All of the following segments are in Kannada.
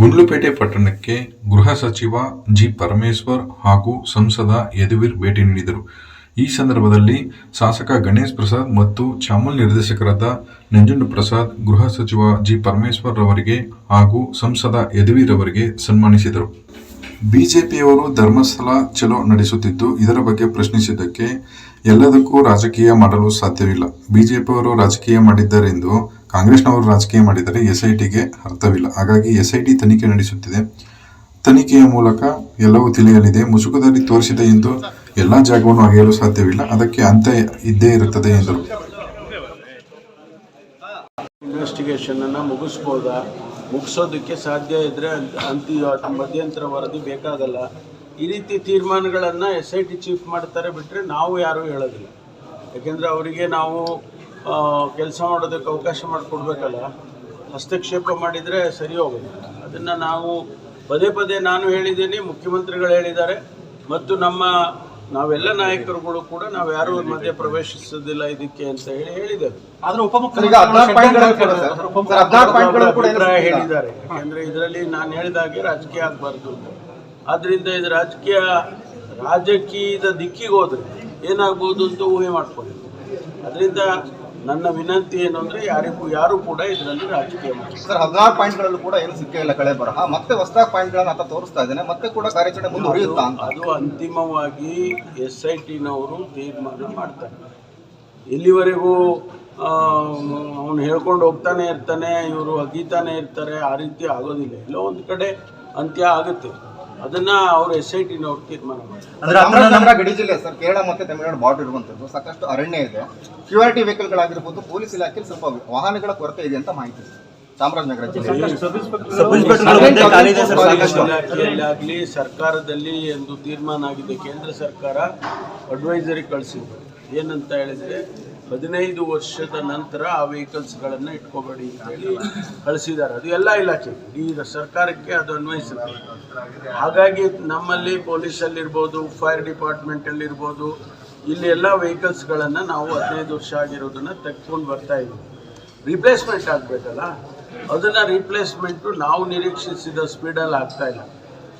ಗುಂಡ್ಲುಪೇಟೆ ಪಟ್ಟಣಕ್ಕೆ ಗೃಹ ಸಚಿವ ಜಿ ಪರಮೇಶ್ವರ್ ಹಾಗೂ ಸಂಸದ ಯದುವೀರ್ ಭೇಟಿ ನೀಡಿದರು. ಈ ಸಂದರ್ಭದಲ್ಲಿ ಶಾಸಕ ಗಣೇಶ್ ಪ್ರಸಾದ್ ಮತ್ತು ಚಾಮಲ್ ನಿರ್ದೇಶಕರಾದ ನಂಜುಂಡ ಪ್ರಸಾದ್, ಗೃಹ ಸಚಿವ ಜಿ ಪರಮೇಶ್ವರ್ ಅವರಿಗೆ ಹಾಗೂ ಸಂಸದ ಯದುವೀರ್ ಅವರಿಗೆ ಸನ್ಮಾನಿಸಿದರು. ಬಿಜೆಪಿಯವರು ಧರ್ಮಸ್ಥಳ ಚಲೋ ನಡೆಸುತ್ತಿದ್ದು, ಇದರ ಬಗ್ಗೆ ಪ್ರಶ್ನಿಸಿದ್ದಕ್ಕೆ ಎಲ್ಲದಕ್ಕೂ ರಾಜಕೀಯ ಮಾಡಲು ಸಾಧ್ಯವಿಲ್ಲ. ಬಿಜೆಪಿಯವರು ರಾಜಕೀಯ ಮಾಡಿದ್ದಾರೆಂದು ಕಾಂಗ್ರೆಸ್ನವರು ರಾಜಕೀಯ ಮಾಡಿದರೆ ಎಸ್ಐಟಿಗೆ ಅರ್ಥವಿಲ್ಲ. ಹಾಗಾಗಿ ಎಸ್ಐಟಿ ತನಿಖೆ ನಡೆಸುತ್ತಿದೆ. ತನಿಖೆಯ ಮೂಲಕ ಎಲ್ಲವೂ ತಿಳಿಯಲಿದೆ. ಮುಸುಕದಲ್ಲಿ ತೋರಿಸಿದೆ ಎಂದು ಎಲ್ಲ ಜಾಗವನ್ನು ಅಗೆಯಲು ಸಾಧ್ಯವಿಲ್ಲ. ಅದಕ್ಕೆ ಅಂತ ಇದ್ದೇ ಇರುತ್ತದೆ ಎಂದರು. ಇನ್ವೆಸ್ಟಿಗೇಷನ್ ಅನ್ನ ಮುಗಿಸ್ಬೋದಾ? ಮುಗಿಸೋದಕ್ಕೆ ಸಾಧ್ಯ ಇದ್ರೆ ಅಂತಿ ಮಧ್ಯಂತರ ವರದಿ ಬೇಕಾಗಲ್ಲ. ಈ ರೀತಿ ತೀರ್ಮಾನಗಳನ್ನು ಎಸ್ ಐ ಟಿ ಚೀಫ್ ಮಾಡ್ತಾರೆ ಬಿಟ್ಟರೆ ನಾವು ಯಾರೂ ಹೇಳೋದಿಲ್ಲ. ಯಾಕೆಂದರೆ ಅವರಿಗೆ ನಾವು ಕೆಲಸ ಮಾಡೋದಕ್ಕೆ ಅವಕಾಶ ಮಾಡಿಕೊಡ್ಬೇಕಲ್ಲ? ಹಸ್ತಕ್ಷೇಪ ಮಾಡಿದರೆ ಸರಿ ಹೋಗುತ್ತೆ. ಅದನ್ನು ನಾವು ಪದೇ ಪದೇ ನಾನು ಹೇಳಿದ್ದೀನಿ ಮುಖ್ಯಮಂತ್ರಿಗಳು ಹೇಳಿದ್ದಾರೆ ಮತ್ತು ನಮ್ಮ ನಾವೆಲ್ಲ ನಾಯಕರುಗಳು ಕೂಡ ನಾವು ಯಾರೂ ಮಧ್ಯೆ ಪ್ರವೇಶಿಸೋದಿಲ್ಲ ಇದಕ್ಕೆ ಅಂತ ಹೇಳಿ ಹೇಳಿದ್ದೇವೆ ಆದ್ರೆ ಉಪಮುಖ್ಯಮಂತ್ರಿ ಹೇಳಿದ್ದಾರೆ. ಯಾಕೆಂದ್ರೆ ಇದರಲ್ಲಿ ನಾನು ಹೇಳಿದ ಹಾಗೆ ರಾಜಕೀಯ ಆಗಬಾರ್ದು ಆದ್ರಿಂದ ಇದು ರಾಜಕೀಯ ರಾಜಕೀಯದ ದಿಕ್ಕಿಗೆ ಹೋದ್ರೆ ಏನಾಗ್ಬೋದು ಅಂತ ಊಹೆ ಮಾಡ್ಕೊಳ್ಳಿ. ಅದರಿಂದ ನನ್ನ ವಿನಂತಿ ಏನು ಅಂದ್ರೆ ಯಾರಿಗೂ ಯಾರು ಕೂಡ ಇದರಲ್ಲಿ ರಾಜಕೀಯ ಮಾಡಿ ಸರ್ ಹದಿನಾರು ಪಾಯಿಂಟ್ಗಳಲ್ಲೂ ಕೂಡ ಏನು ಸಿಕ್ಕಿಲ್ಲ ಕಳೆ ಬರಹ. ಮತ್ತೆ ಹೊಸದಾಗಿ ಪಾಯಿಂಟ್ಗಳನ್ನ ಅಂತ ತೋರಿಸ್ತಾ ಇದ್ದೇನೆ. ಮತ್ತೆ ಕೂಡ ಕಾರ್ಯಾಚರಣೆ ಮುಂದುವರಿಯುತ್ತಾ ಅಂತ. ಅದು ಅಂತಿಮವಾಗಿ ಎಸ್ ಐ ಟಿನವರು ತೀರ್ಮಾನ ಮಾಡ್ತಾರೆ. ಇಲ್ಲಿವರೆಗೂ ಅವನು ಹೇಳ್ಕೊಂಡು ಹೋಗ್ತಾನೆ ಇರ್ತಾನೆ ಇವರು ಅಗೀತಾನೆ ಇರ್ತಾರೆ ಆ ರೀತಿ ಆಗೋದಿಲ್ಲ. ಎಲ್ಲೋ ಒಂದು ಕಡೆ ಅಂತ್ಯ ಆಗುತ್ತೆ. ಅದನ್ನ ಅವರು ಎಸ್ ಐ ಟಿನವ್ರು ತೀರ್ಮಾನ ಮಾಡ್ತಾರೆ. ಚಾಮರಾಜನಗರ ಗಡಿ ಜಿಲ್ಲೆ ಸರ್ ಕೇರಳ ಮತ್ತೆ ತಮಿಳುನಾಡು ಬಾರ್ಡರ್ ಇರುವಂತದ್ದು ಸಾಕಷ್ಟು ಅರಣ್ಯ ಇದೆ. ಕ್ಯೂ ವೆಹಿಕಲ್ ಗಳಾಗಿರ್ಬೋದು ವೆಹಿಕಲ್ಗಳಾಗಿರ್ಬೋದು ಪೊಲೀಸ್ ಇಲಾಖೆ ಸ್ವಲ್ಪ ವಾಹನಗಳ ಕೊರತೆ ಇದೆ ಅಂತ ಮಾಹಿತಿ ಸರ್ ಚಾಮರಾಜನಗರ ಜಿಲ್ಲೆ ಇಲಾಖೆಯಲ್ಲಾಗಲಿ ಸರ್ಕಾರದಲ್ಲಿ ಒಂದು ತೀರ್ಮಾನ ಆಗಿದೆ. ಕೇಂದ್ರ ಸರ್ಕಾರ ಅಡ್ವೈಸರಿ ಕಳಿಸಿದೆ ಏನಂತ ಹೇಳಿದ್ರೆ ಹದಿನೈದು ವರ್ಷದ ನಂತರ ಆ ವೆಹಿಕಲ್ಸ್ಗಳನ್ನು ಇಟ್ಕೋಬೇಡಿ ಅಂತ ಹೇಳಿ ಕಳಿಸಿದ್ದಾರೆ. ಅದು ಎಲ್ಲ ಇಲಾಖೆ. ಈಗ ಸರ್ಕಾರಕ್ಕೆ ಅದು ಅನ್ವಯಿಸುತ್ತೆ ಹಾಗಾಗಿ ನಮ್ಮಲ್ಲಿ ಪೊಲೀಸಲ್ಲಿರ್ಬೋದು ಫೈರ್ ಡಿಪಾರ್ಟ್ಮೆಂಟಲ್ಲಿರ್ಬೋದು ಇಲ್ಲಿ ಎಲ್ಲ ವೆಹಿಕಲ್ಸ್ಗಳನ್ನು ನಾವು ಹದಿನೈದು ವರ್ಷ ಆಗಿರೋದನ್ನು ತೆಗೆದುಕೊಂಡು ಬರ್ತಾ ಇದ್ದೀವಿ. ರಿಪ್ಲೇಸ್ಮೆಂಟ್ ಆಗಬೇಕಲ್ಲ? ಅದನ್ನು ರಿಪ್ಲೇಸ್ಮೆಂಟು ನಾವು ನಿರೀಕ್ಷಿಸಿದ ಸ್ಪೀಡಲ್ಲಿ ಆಗ್ತಾ ಇಲ್ಲ.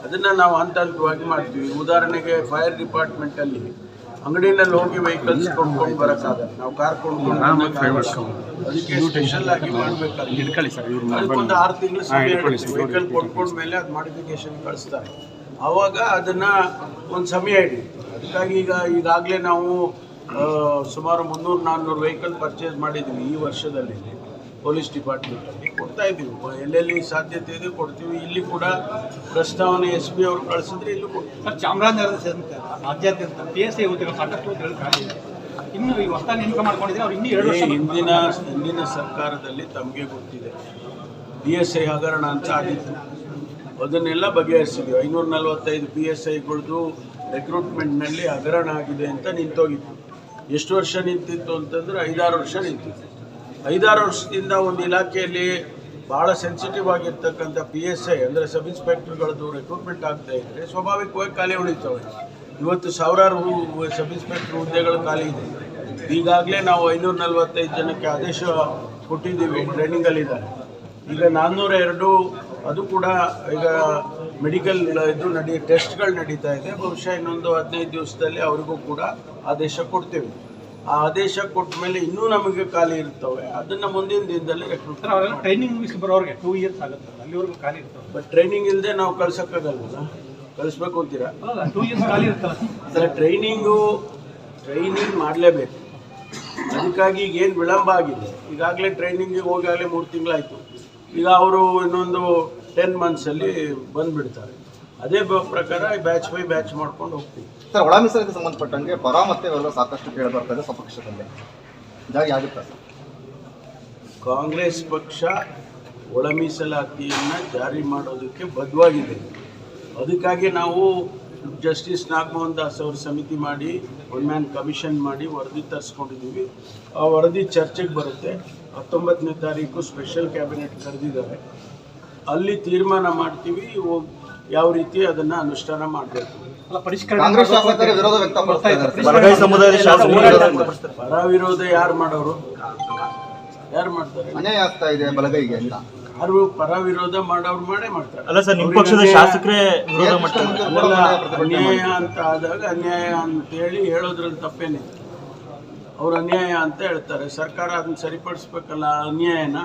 ಅದನ್ನು ನಾವು ಹಂತ ಹಂತವಾಗಿ ಮಾಡ್ತೀವಿ. ಉದಾಹರಣೆಗೆ ಫೈರ್ ಡಿಪಾರ್ಟ್ಮೆಂಟಲ್ಲಿ ಅಂಗಡಿನಲ್ಲಿ ಹೋಗಿ ವೆಹಿಕಲ್ಸ್ ಕೊಂಡ್ಕೊಂಡು ಬರೋಕ್ಕಾಗಲ್ಲ. ನಾವು ಕಾರ್ ಕೊಂಡ್ಕೊಂಡು ಅದಕ್ಕೆ ಸ್ಪೆಷಲ್ ಆಗಿ ಮಾಡಬೇಕಾಗುತ್ತೆ ಅದಕ್ಕೊಂದು ಆರು ತಿಂಗಳು ವೆಹಿಕಲ್ ಕೊಂಡ್ಕೊಂಡ ಮೇಲೆ ಅದು ಮಾಡಿಫಿಕೇಶನ್ ಕಳಿಸ್ತಾರೆ. ಆವಾಗ ಅದನ್ನ ಒಂದು ಸಮಯ ಇಡಿ. ಅದಕ್ಕಾಗಿ ಈಗ ಈಗಾಗಲೇ ನಾವು ಸುಮಾರು ಮುನ್ನೂರು ನಾನ್ನೂರು ವೆಹಿಕಲ್ ಪರ್ಚೇಸ್ ಮಾಡಿದ್ದೀವಿ ಈ ವರ್ಷದಲ್ಲಿ. ಪೊಲೀಸ್ ಡಿಪಾರ್ಟ್ಮೆಂಟಲ್ಲಿ ಕೊಡ್ತಾ ಇದ್ದೀವಿ. ಎಲ್ಲೆಲ್ಲಿ ಸಾಧ್ಯತೆ ಇದೆ ಕೊಡ್ತೀವಿ. ಇಲ್ಲಿ ಕೂಡ ಪ್ರಸ್ತಾವನೆ ಎಸ್ ಪಿ ಅವರು ಕಳಿಸಿದ್ರೆ ಇಲ್ಲೂ ಸರ್ ಚಾಮರಾಜನಗರದ ಸೇರಿದಂತೆ ರಾಜ್ಯಾದ್ಯಂತ ಪಿ ಎಸ್ ಐ ಹುದ್ದೆಗಳು ಸಾಕಷ್ಟು ಇನ್ನು ಈ ಹೊಸ ನೇಮಕ ಮಾಡ್ಕೊಂಡಿದ್ರೆ ಅವ್ರು ಇನ್ನೂ ಎರಡು ಹಿಂದಿನ ಹಿಂದಿನ ಸರ್ಕಾರದಲ್ಲಿ ತಮಗೆ ಗೊತ್ತಿದೆ. ಪಿ ಎಸ್ ಐ ಹಗರಣ ಅಂತ ಆಗಿತ್ತು ಅದನ್ನೆಲ್ಲ ಬಗೆಹರಿಸಿದ್ವಿ. ಐನೂರ ನಲವತ್ತೈದು ಪಿ ಎಸ್ ಐಗಳದ್ದು ರೆಕ್ರೂಟ್ಮೆಂಟ್ನಲ್ಲಿ ಹಗರಣ ಆಗಿದೆ ಅಂತ ನಿಂತೋಗಿತ್ತು. ಎಷ್ಟು ವರ್ಷ ನಿಂತಿತ್ತು ಅಂತಂದ್ರೆ ಐದಾರು ವರ್ಷ ನಿಂತಿತ್ತು. ಐದಾರು ವರ್ಷದಿಂದ ಒಂದು ಇಲಾಖೆಯಲ್ಲಿ ಭಾಳ ಸೆನ್ಸಿಟಿವ್ ಆಗಿರ್ತಕ್ಕಂಥ ಪಿ ಎಸ್ ಐ ಅಂದರೆ ಸಬ್ ಇನ್ಸ್ಪೆಕ್ಟರ್ಗಳದ್ದು ರೆಕ್ರೂಟ್ಮೆಂಟ್ ಆಗ್ತಾ ಇದ್ದರೆ ಸ್ವಾಭಾವಿಕವಾಗಿ ಖಾಲಿ ಉಳಿತವೆ. ಇವತ್ತು ಸಾವಿರಾರು ಸಬ್ ಇನ್ಸ್ಪೆಕ್ಟರ್ ಹುದ್ದೆಗಳು ಖಾಲಿ ಇದೆ. ಈಗಾಗಲೇ ನಾವು ಐನೂರ ನಲವತ್ತೈದು ಜನಕ್ಕೆ ಆದೇಶ ಕೊಟ್ಟಿದ್ದೀವಿ ಟ್ರೈನಿಂಗಲ್ಲಿದ್ದಾರೆ ಈಗ ನಾನ್ನೂರ ಎರಡು, ಅದು ಕೂಡ ಈಗ ಮೆಡಿಕಲ್ ಇದು ನಡಿ ಟೆಸ್ಟ್ಗಳು ನಡೀತಾ ಇದೆ. ಬಹುಶಃ ಇನ್ನೊಂದು ಹದಿನೈದು ದಿವಸದಲ್ಲಿ ಅವರಿಗೂ ಕೂಡ ಆದೇಶ ಕೊಡ್ತೇವೆ. ಆ ಆದೇಶ ಕೊಟ್ಟ ಮೇಲೆ ಇನ್ನೂ ನಮಗೆ ಖಾಲಿ ಇರ್ತವೆ. ಅದನ್ನ ಮುಂದಿನ ದಿನದಲ್ಲಿ ರೆಕ್ರೂಟ್ ಟ್ರೈನಿಂಗ್ ಮುಗಿಸಿ ಬರೋರಿಗೆ ಟೂ ಇಯರ್ಸ್ ಆಗುತ್ತೆ. ಅಲ್ಲಿವರೆಗೂ ಖಾಲಿ ಇರ್ತವೆ. ಬಟ್ ಟ್ರೈನಿಂಗ್ ಇಲ್ಲದೆ ನಾವು ಕಳ್ಸೋಕ್ಕಾಗಲ್ವಲ್ಲ? ಕಳಿಸ್ಬೇಕು ಅಂತೀರಾ? ಟೂ ಇಯರ್ಸ್ ಖಾಲಿ ಇರ್ತಲ್ಲ ಸರ್ ಟ್ರೈನಿಂಗು ಟ್ರೈನಿಂಗ್ ಮಾಡಲೇಬೇಕು. ಅದಕ್ಕಾಗಿ ಈಗ ಏನು ವಿಳಂಬ ಆಗಿದೆ? ಈಗಾಗಲೇ ಟ್ರೈನಿಂಗಿಗೆ ಹೋಗಾಗಲೇ ಮೂರು ತಿಂಗಳಾಯಿತು. ಈಗ ಅವರು ಇನ್ನೊಂದು ಟೆನ್ ಮಂತ್ಸಲ್ಲಿ ಬಂದುಬಿಡ್ತಾರೆ. ಅದೇ ಪ್ರಕಾರ ಬ್ಯಾಚ್ ಬೈ ಬ್ಯಾಚ್ ಮಾಡ್ಕೊಂಡು ಹೋಗ್ತೀವಿ. ಸರ್, ಒಳ ಸಂಬಂಧಪಟ್ಟಂಗೆ ಬರ ಮತ್ತೆ ಸಾಕಷ್ಟು ಕೇಳಿ ಬರ್ತಾ ಇದೆ ಸ್ವಪಕ್ಷದಲ್ಲಿ. ಜಾರಿ ಆಗುತ್ತಾ ಸರ್? ಕಾಂಗ್ರೆಸ್ ಪಕ್ಷ ಒಳ ಮೀಸಲಾತಿಯನ್ನು ಜಾರಿ ಮಾಡೋದಕ್ಕೆ ಬದ್ಧವಾಗಿದೆ. ಅದಕ್ಕಾಗಿ ನಾವು ಜಸ್ಟಿಸ್ ನಾಗಮೋಹನ್ ದಾಸ್ ಅವರು ಸಮಿತಿ ಮಾಡಿ, ಒನ್ ಮ್ಯಾನ್ ಕಮಿಷನ್ ಮಾಡಿ ವರದಿ ತರಿಸ್ಕೊಂಡಿದ್ದೀವಿ. ಆ ವರದಿ ಚರ್ಚೆಗೆ ಬರುತ್ತೆ. ಹತ್ತೊಂಬತ್ತನೇ ತಾರೀಕು ಸ್ಪೆಷಲ್ ಕ್ಯಾಬಿನೆಟ್ ಕರೆದಿದ್ದಾರೆ. ಅಲ್ಲಿ ತೀರ್ಮಾನ ಮಾಡ್ತೀವಿ ಯಾವ ರೀತಿ ಅದನ್ನು ಅನುಷ್ಠಾನ ಮಾಡಬೇಕು. ಕಾಂಗ್ರೆಸ್ ಶಾಸಕರ ವಿರೋಧ ವ್ಯಕ್ತಪಡಿಸ್ತಾ ಸಮುದಾಯದ ಶಾಸಕರು. ಪರ ವಿರೋಧ ಯಾರು ಮಾಡೋರು? ಯಾರು ಮಾಡ್ತಾರೆ? ಮನೆ ಆಗ್ತಾ ಇದೆ ಬಲಗೈಗೆ ಎಲ್ಲ ಯಾರು ಪರ ವಿರೋಧ ಮಾಡೋರು ಮಾಡೇ ಮಾಡ್ತಾರೆ. ಅಲ್ಲ ಸರ್ ನಿಮ್ಮ ಪಕ್ಷದ ಅನ್ಯಾಯ- ಶಾಸಕರೇ ವಿರೋಧ ಮಾಡ್ತಾರೆ. ಅನ್ಯಾಯ ಅಂತ ಆದಾಗ ಅನ್ಯಾಯ ಅಂತೇಳಿ ಹೇಳೋದ್ರಲ್ಲಿ ತಪ್ಪೇನಿದೆ ಅವ್ರು ಅನ್ಯಾಯ ಅಂತ ಹೇಳ್ತಾರೆ. ಸರ್ಕಾರ ಅದನ್ನ ಸರಿಪಡಿಸ್ಬೇಕಲ್ಲ ಅನ್ಯಾಯನ?